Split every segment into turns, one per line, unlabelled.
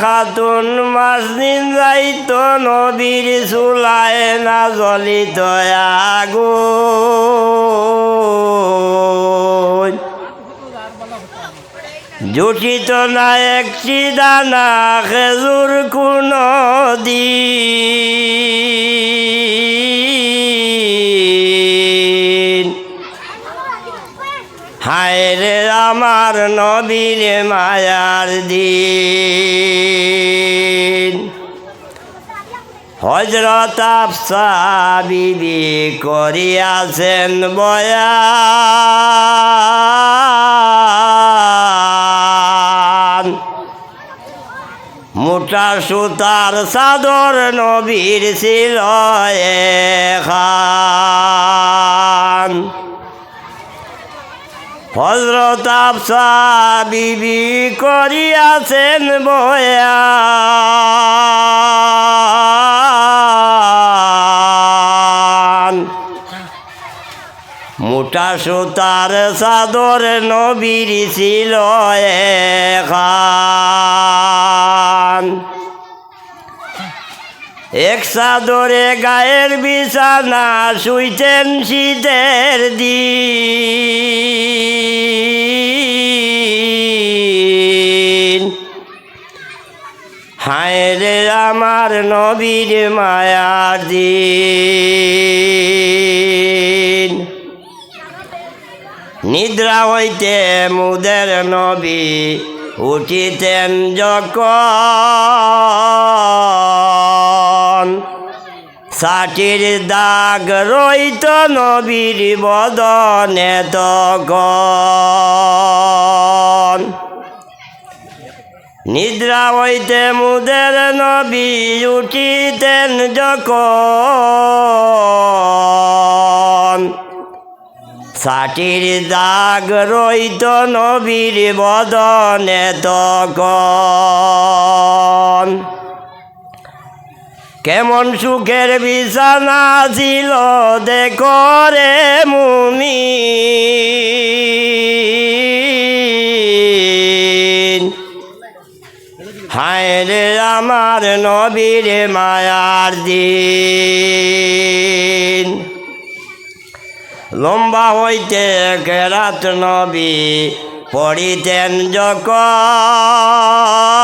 খাতুন মাস দিন যাইতো নবীর চুলায় না জ্বলিত আগুন। জুটিত না একটি দানা, খেজুর কোন দিন হায় রে আমার নবীর মায়ার দিন। হজরত আফসা বিবি করিয়াছেন বয়া মোটা সুতার চাদর নবীর ছিল খান। হজরত আফসা বিবি করিয়াছেন বয়ান মোটা সুতার চাদর নবীর ছিল খান এক চাদরে গায়ের বিছানা শুইতেন শীতের দিন। হায় রে আমার নবীর মায়ার দিন। নিদ্রা হইতে মুদের নবী উঠিতেন যখন সাটির দাগ রইত নবীর বদনে তখন। নিদ্রা হইতে মুদের নবী উঠিতেন যখন। সাটির দাগ রইত নবীর বদনে তখন। কেমন সুখের বিছানা ছিল দেখরে মুমি হায় রে আমার নবীর মায়ার দিন। লম্বা হইতে কেরাত নবী পড়িতেন যখন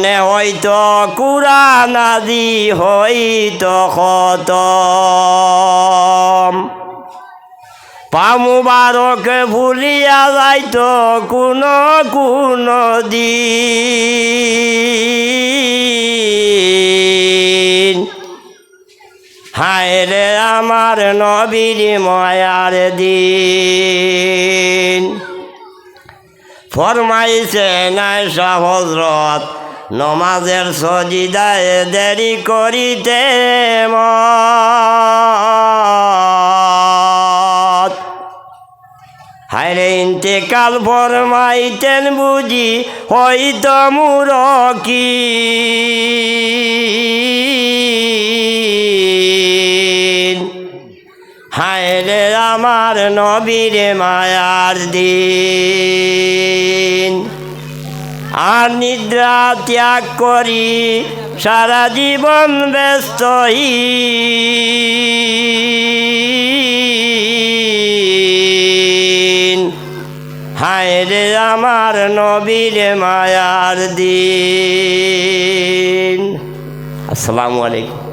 মনে হইত কুরান আদি হইত খতম। পামুবারক ভুলিয়া যাইত কোন কোন দিন। হায় রে আমার নবীর মায়ার দিন। ফরমাইছে নাই সহজরত নমাজের সজিদায় দেরি করিতে হায়রে ইন্তেকাল ফরমাইতেন বুঝি হইতো মুরকি। হায়রে আমার নবীর মায়ার দিন। আর নিদ্রা ত্যাগ করি, সারা জীবন ব্যস্ত হায় রে আমার নবীর মায়ার দিন। আসসালামু আলাইকুম।